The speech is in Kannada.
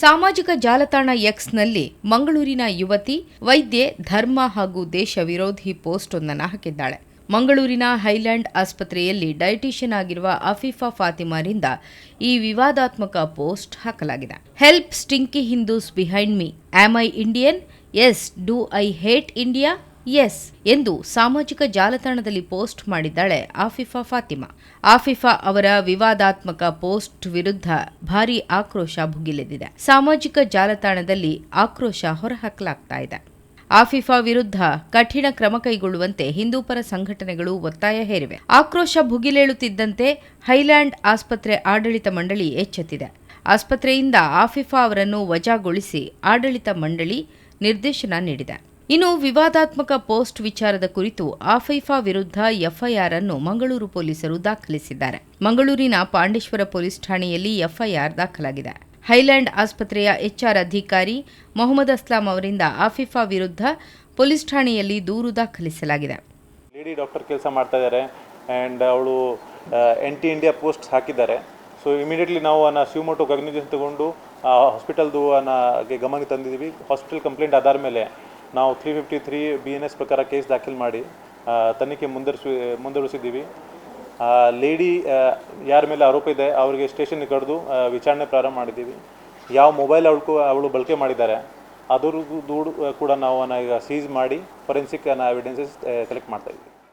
ಸಾಮಾಜಿಕ ಜಾಲತಾಣ ಎಕ್ಸ್ನಲ್ಲಿ ಮಂಗಳೂರಿನ ಯುವತಿ, ವೈದ್ಯೆ, ಧರ್ಮ ಹಾಗೂ ದೇಶ ವಿರೋಧಿ ಪೋಸ್ಟ್ ಒಂದನ್ನು ಹಾಕಿದ್ದಾಳೆ. ಮಂಗಳೂರಿನ ಹೈಲ್ಯಾಂಡ್ ಆಸ್ಪತ್ರೆಯಲ್ಲಿ ಡಯಟಿಷಿಯನ್ ಆಗಿರುವ ಅಫೀಫಾ ಫಾತಿಮಾರಿಂದ ಈ ವಿವಾದಾತ್ಮಕ ಪೋಸ್ಟ್ ಹಾಕಲಾಗಿದೆ. Help stinky Hindus behind me. Am I Indian? Yes, do I hate India? Yes ಎಂದು ಸಾಮಾಜಿಕ ಜಾಲತಾಣದಲ್ಲಿ ಪೋಸ್ಟ್ ಮಾಡಿದ್ದಾಳೆ ಆಫಿಫಾ ಫಾತಿಮಾ. ಆಫಿಫಾ ಅವರ ವಿವಾದಾತ್ಮಕ ಪೋಸ್ಟ್ ವಿರುದ್ಧ ಭಾರೀ ಆಕ್ರೋಶ ಭುಗಿಲೆದಿದೆ ಸಾಮಾಜಿಕ ಜಾಲತಾಣದಲ್ಲಿ ಆಕ್ರೋಶ ಹೊರಹಾಕಲಾಗ್ತಾ ಇದೆ. ಆಫಿಫಾ ವಿರುದ್ಧ ಕಠಿಣ ಕ್ರಮ ಕೈಗೊಳ್ಳುವಂತೆ ಹಿಂದೂಪರ ಸಂಘಟನೆಗಳು ಒತ್ತಾಯ ಹೇರಿವೆ. ಆಕ್ರೋಶ ಭುಗಿಲೇಳುತ್ತಿದ್ದಂತೆ ಹೈಲ್ಯಾಂಡ್ ಆಸ್ಪತ್ರೆ ಆಡಳಿತ ಮಂಡಳಿ ಎಚ್ಚೆತ್ತಿದೆ. ಆಸ್ಪತ್ರೆಯಿಂದ ಆಫಿಫಾ ಅವರನ್ನು ವಜಾಗೊಳಿಸಿ ಆಡಳಿತ ಮಂಡಳಿ ನಿರ್ದೇಶನ ನೀಡಿದೆ. ಇನ್ನು ವಿವಾದಾತ್ಮಕ ಪೋಸ್ಟ್ ವಿಚಾರದ ಕುರಿತು ಆಫೈಫಾ ವಿರುದ್ಧ ಎಫ್ಐಆರ್ ಅನ್ನು ಮಂಗಳೂರು ಪೊಲೀಸರು ದಾಖಲಿಸಿದ್ದಾರೆ. ಮಂಗಳೂರಿನ ಪಾಂಡೇಶ್ವರ ಪೊಲೀಸ್ ಠಾಣೆಯಲ್ಲಿ ಎಫ್ಐಆರ್ ದಾಖಲಾಗಿದೆ. ಹೈಲ್ಯಾಂಡ್ ಆಸ್ಪತ್ರೆಯ ಎಚ್ಆರ್ ಅಧಿಕಾರಿ ಮೊಹಮ್ಮದ್ ಅಸ್ಲಾಂ ಅವರಿಂದ ಆಫಿಫಾ ವಿರುದ್ಧ ಪೊಲೀಸ್ ಠಾಣೆಯಲ್ಲಿ ದೂರು ದಾಖಲಿಸಲಾಗಿದೆ. ಲೇಡಿ ಡಾಕ್ಟರ್ ಕೆಲಸ ಮಾಡ್ತಾ ಇದ್ದಾರೆ ಆ್ಯಂಡ್ ಅವಳು ಎನ್ ಟಿ ಇಂಡಿಯಾ ಪೋಸ್ಟ್ ಹಾಕಿದ್ದಾರೆ. ಸೊ ಇಮಿಡಿಯೇಟ್ಲಿ ನಾವು ಅನ್ನ ಶಿವಮೊಗ್ಗ ಕಗ್ನಿಜನ್ ತಗೊಂಡು ಹಾಸ್ಪಿಟಲ್ದು ಅನ್ನ ಗಮನಕ್ಕೆ ತಂದಿದ್ದೀವಿ. ಹಾಸ್ಪಿಟಲ್ ಕಂಪ್ಲೇಂಟ್ ಆಧಾರ ಮೇಲೆ ನಾವು three fifty three B N S ಪ್ರಕಾರ ಕೇಸ್ ದಾಖಲು ಮಾಡಿ ತನಿಖೆ ಮುಂದರಿಸಿ, ಮುಂದುವರಿಸಿದ್ದೀವಿ. ಲೇಡಿ ಯಾರ ಮೇಲೆ ಆರೋಪ ಇದೆ, ಅವರಿಗೆ ಸ್ಟೇಷನ್ ಕರೆದು ವಿಚಾರಣೆ ಪ್ರಾರಂಭ ಮಾಡಿದ್ದೀವಿ. ಯಾವ ಮೊಬೈಲ್ ಅವಳು ಅವಳು ಬಳಕೆ ಮಾಡಿದ್ದಾರೆ ಅದ್ರ ದೂಡು ಕೂಡ ನಾವು ಈಗ ಸೀಸ್ ಮಾಡಿ ಫೊರೆನ್ಸಿಕ್ ಎವಿಡೆನ್ಸಸ್ ಕಲೆಕ್ಟ್ ಮಾಡ್ತಾ ಇದ್ದೀವಿ.